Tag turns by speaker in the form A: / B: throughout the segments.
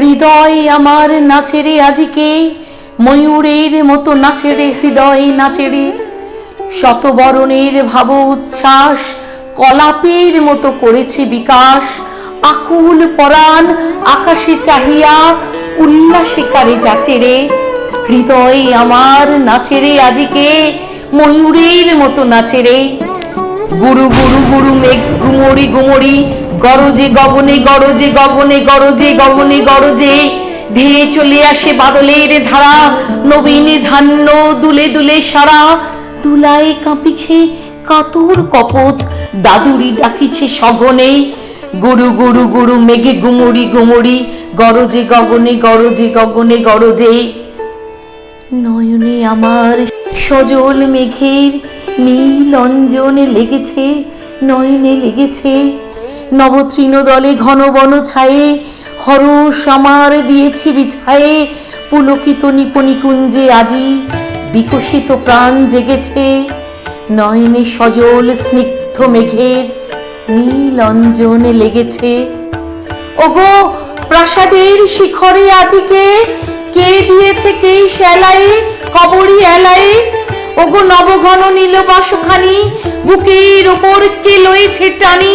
A: হৃদয় আমার নাচেরে আজিকে, ময়ূরের মতো নাচেরে হৃদয় নাচেরে শতবরণের ভাব উচ্ছ্বাস, কলাপের মতো করেছে বিকাশ। আকুল পরাণ আকাশে চাহিয়া উল্লাসে কারে যাচেরে হৃদয় আমার নাচেরে আজিকে, ময়ূরের মতো নাচেরে গুরু গুরু গুরু মেঘ গুমরি গুমরি গরজে, গগনে গরজে গগনে গরজে গগনে, গরজে। ধেয়ে চলে আসে বাদলের ধারা, নবীন ধান্য দুলে দুলে সারা। দুলায় কাঁপিছে কাতর কপত, দাদুরি ডাকিছে সঘনে। গুরু গুরু গুরু, মেঘে গুমরি গুমরি গরজে, গগনে গরজে গগনে, গরজে। নয়নে আমার সজল মেঘের নীল অঞ্জনে লেগেছে, নয়নে লেগেছে। নবতৃণ দলে ঘন বন ছায়ে হরস আমার দিয়েছি বিছায়ে, পুলকিত নিপনি কুঞ্জে আজি বিকশিত প্রাণ জেগেছে। নয়নে সজল স্নিগ্ধ মেঘের নীল অঞ্জনে লেগেছে। ওগো, প্রাসাদের শিখরে আজিকে কে দিয়েছে কে সেলাই কবরি এলাই ওগো, নবঘন নীল বাসখানি বুকের ওপর কে লয়েছে টানি?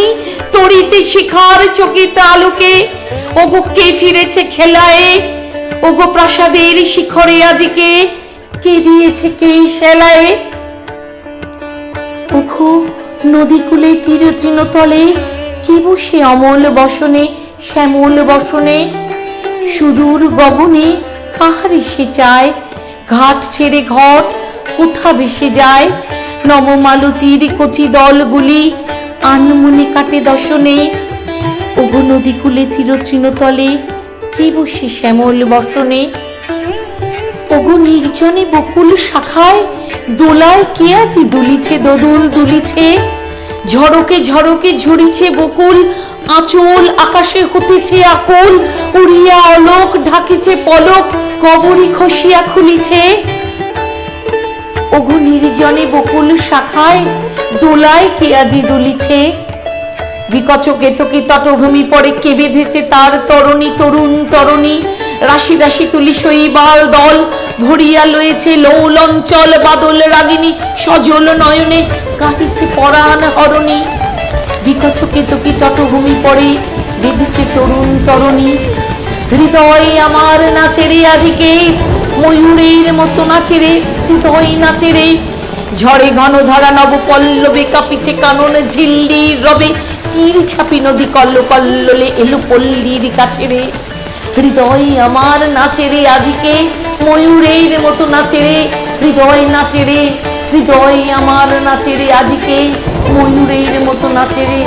A: তরিতে শিখার চকিত আলোকে ওগো কে ফিরেছে খেলায়? ওগো প্রাসাদের শিখরে আজিকে। কে দিয়েছে কে সেলায়? ওখো নদীকূলে তীর তৃণতলে কি বসে অমল বসনে, শ্যামল বসনে? সুদূর গগনে কাহার এসে যায়, ঘাট ছেড়ে ঘট কোথা ভেসে যায়? নবমালতীর কচি দলগুলি আনমনে কাটে দশনে ওগো নদী কূলে তীর তৃণতলে কে বসে শ্যামল বসনে ওগো নির্জনে বকুল শাখায় দোলায় কে আজি দুলিছে, দোদুল দুলিছে? ঝড়কে ঝড়কে ঝুড়িছে বকুল, আঁচল আকাশে হতেছে আকুল, উড়িয়া অলোক ঢাকিছে পলক, কবরি খসিয়া খুলিছে। ওগো নির্জনে বকুল শাখায় দোলায় কে আজি দুলিছে? বিকচ কেতকি তটভূমি পরে কে বেঁধেছে তার তরণী? তরুণ তরণী, রাশি রাশি তুলি শৈবাল দল। ভরিয়া লয়েছে লৌলঞ্চল বাদল রাগিনী, সজল নয়নে কাটিছে পরাণ হরণী। বিকচ কেতকি তটভূমি পরে বেঁধেছে তরুণ তরণী। হৃদয় আমার নাচেরে আদিকে ময়ূরের মতো নাচে নাচেরে হৃদয় নাচেরে ঝড়ে ঘন ধরা নব পল্লবে কাঁপিছে কানন ঝিল্লির রবে। তীর ছাপি নদী কল্ল কল্লোলে এলো পল্লীর কাছে রে। হৃদয় আমার নাচে রে আজিকে ময়ূরের মতো নাচে রে। হৃদয় নাচে রে, হৃদয় আমার নাচে রে আজিকে ময়ূরের মতো নাচে রে।